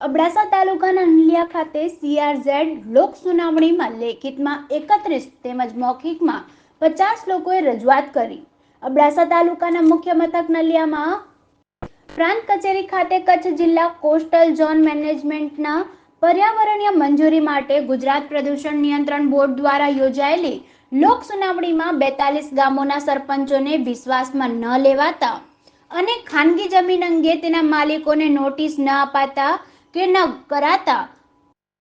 અબડાસા તાલુકાના નલિયા ખાતે સીઆરઝેડ લોક સુનાવણીમાં લેખિતમાં એકત્રીસ તેમજ મૌખિકમાં પચાસ લોકોએ રજૂઆત કરી. અબડાસા તાલુકાના મુખ્ય મથક નલિયામાં પ્રાંત કચેરી ખાતે કચ્છ જિલ્લા કોસ્ટલ ઝોન મેનેજમેન્ટના પર્યાવરણીય મંજૂરી માટે ગુજરાત પ્રદૂષણ નિયંત્રણ બોર્ડ દ્વારા યોજાયેલી લોક સુનાવણીમાં બેતાલીસ ગામોના સરપંચોને વિશ્વાસમાં ન લેવાતા અને ખાનગી જમીન અંગે તેના માલિકોને નોટિસ ન અપાતા કે ન કરાતા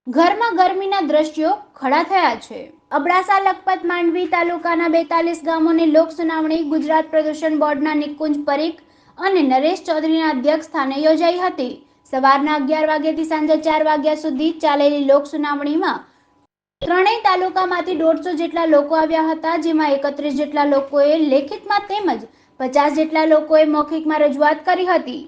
ઘરમાં ગરમીના દ્રશ્યો ખડા થયા છે. અબડાસા, લખપત, માંડવી તાલુકાના બેતાલીસ ગામોની લોક સુનાવણી ગુજરાત પ્રદૂષણ બોર્ડના નિકુંજ પરીખ અને નરેશ ચૌધરીના અધ્યક્ષ સ્થાને યોજાઈ હતી. સવારના અગિયાર વાગ્યાથી સાંજે ચાર વાગ્યા સુધી ચાલેલી લોક સુનાવણીમાં ત્રણેય તાલુકામાંથી દોઢસો જેટલા લોકો આવ્યા હતા, જેમાં એકત્રીસ જેટલા લોકોએ લેખિતમાં તેમજ પચાસ જેટલા લોકોએ મૌખિકમાં રજૂઆત કરી હતી.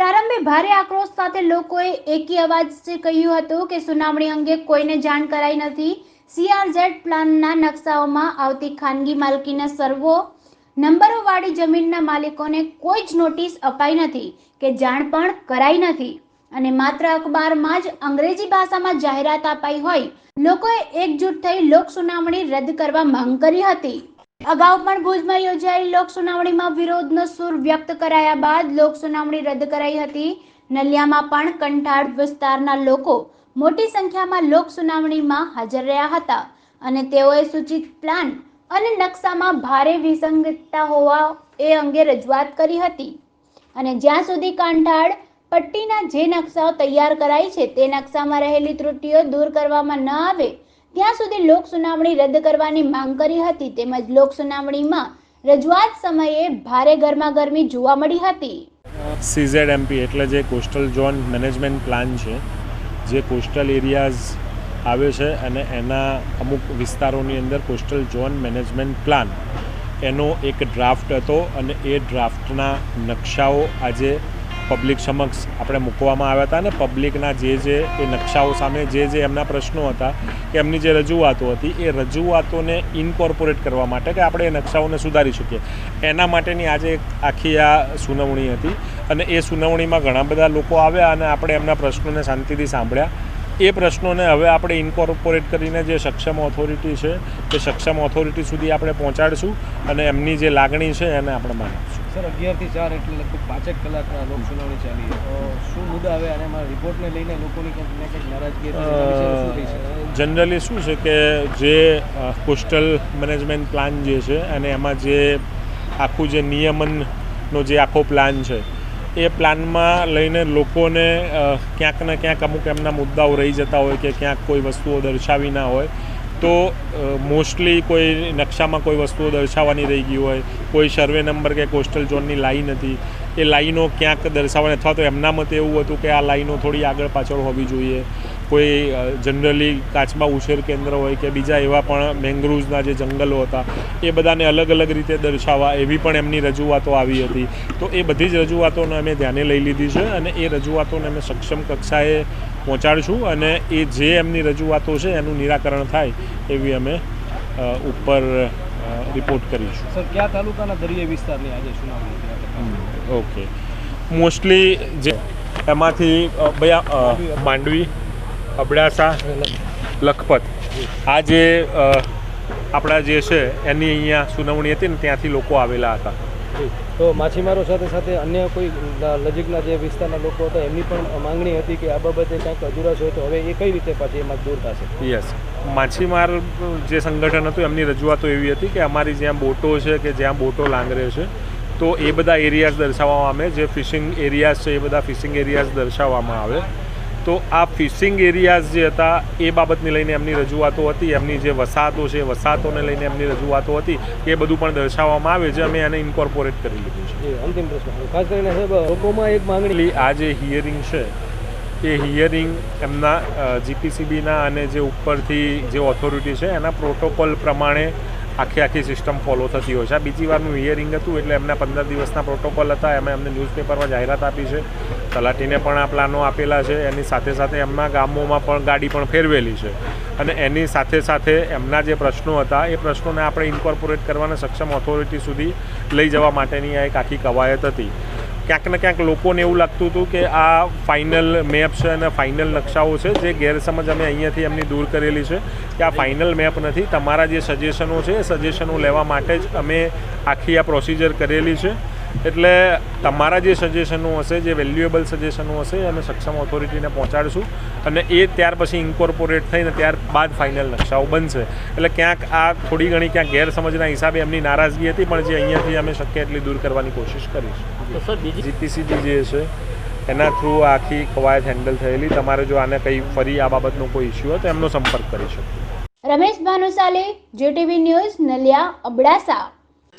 પ્રારંભે ભારે આક્રોશ સાથે લોકોએ એકી અવાજથી કહ્યું હતું કે સુનાવણી અંગે કોઈને જાણ કરાઈ નથી. સીઆરઝેડ પ્લાનના નકશાઓમાં આવતી ખાનગી માલકીના સર્વો નંબરોવાળી જમીનના માલિકોને કોઈ જ નોટિસ અપાઈ નથી કે જાણ પણ કરાઈ નથી. અને માત્ર અખબારમાં જ અંગ્રેજી ભાષામાં જાહેરાત અપાઈ હોય, લોકોએ એકજૂટ થઈ લોક સુનાવણી રદ કરવા માંગ કરી હતી. અગાઉ પણ ભુજમાં યોજાયેલી લોક સુનાવણીમાં વિરોધનો સૂર વ્યક્ત કરાયા બાદ લોક સુનાવણી રદ કરાઈ હતી. નલિયામાં પણ કંઠાળ વિસ્તારના લોકો મોટી સંખ્યામાં લોક સુનાવણીમાં હાજર રહ્યા હતા અને તેઓએ સૂચિત પ્લાન અને નકશામાં ભારે વિસંગતતા હોવા એ અંગે રજૂઆત કરી હતી. અને જ્યાં સુધી કાંઠાળ પટ્ટીના જે નકશાઓ તૈયાર કરાઈ છે તે નકશામાં રહેલી ત્રુટીઓ દૂર કરવામાં ન આવે ત્યાં સુધી લોક સુનાવણી રદ કરવાની માંગ કરી હતી તેમજ લોક સુનાવણીમાં રજૂઆત સમયે ભારે ગરમાગરમી જોવા મળી હતી. સીઝેડ એમપી એટલે જે કોસ્ટલ ઝોન મેનેજમેન્ટ પ્લાન છે, જે કોસ્ટલ એરિયાઝ આવે છે અને એના અમુક વિસ્તારોની અંદર કોસ્ટલ ઝોન મેનેજમેન્ટ પ્લાન. એનો એક ડ્રાફ્ટ હતો અને એ ડ્રાફ્ટના નકશાઓ આજે પબ્લિક સમક્ષ આપણે મૂકવામાં આવ્યા હતા અને પબ્લિકના જે જે એ નકશાઓ સામે જે જે એમના પ્રશ્નો હતા કે એમની જે રજૂઆતો હતી, એ રજૂઆતોને ઇન્કોર્પોરેટ કરવા માટે કે આપણે એ નકશાઓને સુધારી શકીએ. એના માટેની આજે એક આખી આ સુનાવણી હતી અને એ સુનાવણીમાં ઘણા બધા લોકો આવ્યા અને આપણે એમના પ્રશ્નોને શાંતિથી સાંભળ્યા. એ પ્રશ્નોને હવે આપણે ઇન્કોર્પોરેટ કરીને જે સક્ષમ ઓથોરિટી છે એ સક્ષમ ઓથોરિટી સુધી આપણે પહોંચાડીશું અને એમની જે લાગણી છે એને આપણે માનીશું. સર અગિયારથી ચાર એટલે લગભગ પાંચેક કલાકના લોક સુનાવણી ચાલી તો શું મુદ્દા આવે? અને એમાં રિપોર્ટને લઈને લોકોની કંઈક કંઈક નારાજગી જનરલી શું છે કે જે કોસ્ટલ મેનેજમેન્ટ પ્લાન જે છે અને એમાં જે આખું જે નિયમનનો જે આખો પ્લાન છે એ પ્લાનમાં લઈને લોકોને ક્યાંક ને ક્યાંક અમુક એમના મુદ્દાઓ રહી જતા હોય કે ક્યાંક કોઈ વસ્તુઓ દર્શાવી ના હોય. તો મોસ્ટલી કોઈ નકશામાં કોઈ વસ્તુઓ દર્શાવવાની રહી ગઈ હોય, કોઈ સર્વે નંબર કે કોસ્ટલ ઝોનની લાઈન હતી, એ લાઈનો ક્યાંક દર્શાવવાની, અથવા તો એમના મતે એવું હતું કે આ લાઈનો થોડી આગળ પાછળ હોવી જોઈએ. કોઈ જનરલી કાચબા ઉછેર કેન્દ્ર હોય કે બીજા એવા પણ મેંગ્રુવ્સના જે જંગલો હતા એ બધાને અલગ અલગ રીતે દર્શાવવા એવી પણ એમની રજૂઆતો આવી હતી. તો એ બધી જ રજૂઆતોને અમે ધ્યાને લઈ લીધી છે અને એ રજૂઆતોને અમે સક્ષમ કક્ષાએ પહોંચાડીશું અને એ જે એમની રજૂઆતો છે એનું નિરાકરણ થાય એવી અમે ઉપર રિપોર્ટ કરીશું. સર કયા તાલુકાના દરિયાઈ વિસ્તારની આજે સુનાવણી ઓકે મોસ્ટલી જે એમાંથી માંડવી અબડાસા લખપત. આ જે આપણા જે છે એની અહીંયા સુનાવણી હતી ને ત્યાંથી લોકો આવેલા હતા. તો માછીમારો સાથે સાથે અન્ય કોઈ નજીકના જે વિસ્તારના લોકો હતા એમની પણ માંગણી હતી કે આ બાબતે કાંઈક અધુરાશ હોય તો હવે એ કઈ રીતે પાછી એમાં દૂર થશે? યસ. માછીમાર જે સંગઠન હતું એમની રજૂઆતો એવી હતી કે અમારી જ્યાં બોટો છે કે જ્યાં બોટો લાંગરે છે તો એ બધા એરિયાઝ દર્શાવવામાં આવે. જે ફિશિંગ એરિયાઝ છે એ બધા ફિશિંગ એરિયાઝ દર્શાવવામાં આવે. તો આ ફિશિંગ એરિયાઝ જે હતા એ બાબતને લઈને એમની રજૂઆતો હતી એમની જે વસાહતો છે વસાહતોને લઈને એમની રજૂઆતો હતી એ બધું પણ દર્શાવવામાં આવે છે અમે એને ઇન્કોર્પોરેટ કરી લીધું છે. અંતિમ પ્રશ્ન ખાસ કરીને લોકોમાં એક માંગણી આ જે હિયરિંગ છે એ હિયરિંગ એમના જીપીસીબીના અને જે ઉપરથી જે ઓથોરિટી છે એના પ્રોટોકોલ પ્રમાણે આખી આખી સિસ્ટમ ફોલો થતી હોય છે. આ બીજી વારનું હિયરિંગ હતું એટલે એમના પંદર દિવસના પ્રોટોકોલ હતા. એમાં એમને ન્યૂઝપેપરમાં જાહેરાત આપી છે. તલાટીને પણ આ પ્લાનો આપેલા છે. એની સાથે સાથે એમના ગામોમાં પણ ગાડી પણ ફેરવેલી છે. અને એની સાથે સાથે એમના જે પ્રશ્નો હતા, એ પ્રશ્નોને આપણે ઇન્કોર્પોરેટ કરવાના સક્ષમ ઓથોરિટી સુધી લઈ જવા માટેની આ એક આખી કવાયત હતી. ક્યાંક ને ક્યાંક લોકોને એવું લાગતું હતું કે આ ફાઇનલ મેપ છે અને ફાઇનલ નકશાઓ છે, જે ગેરસમજ અમે અહીંયાથી એમની દૂર કરેલી છે, કે આ ફાઇનલ મેપ નથી. તમારા જે સજેશનો છે, એ સજેશનો લેવા માટે જ અમે આખી આ પ્રોસિજર કરેલી છે. એટલે તમારા જે સજેશનો હશે, જે વેલ્યુએબલ સજેશનો હશે, એ અમે સક્ષમ ઓથોરિટીને પહોંચાડીશું અને એ ત્યાર પછી ઇન્કોર્પોરેટ થઈને ત્યારબાદ ફાઇનલ નકશાઓ બનશે. એટલે ક્યાંક આ થોડી ઘણી ક્યાંક ગેરસમજના હિસાબે એમની નારાજગી હતી, પણ જે અહીંયાથી અમે શક્ય એટલી દૂર કરવાની કોશિશ કરીશું. જીપીસીબી જે છે એના થ્રુ આખી કવાયત હેન્ડલ થયેલી. તમારે જો આને કંઈ ફરી આ બાબતનો કોઈ ઇસ્યુ હોય તો એમનો સંપર્ક કરી શકો. Ramesh Bhanushali GTV news Naliya Abdasa.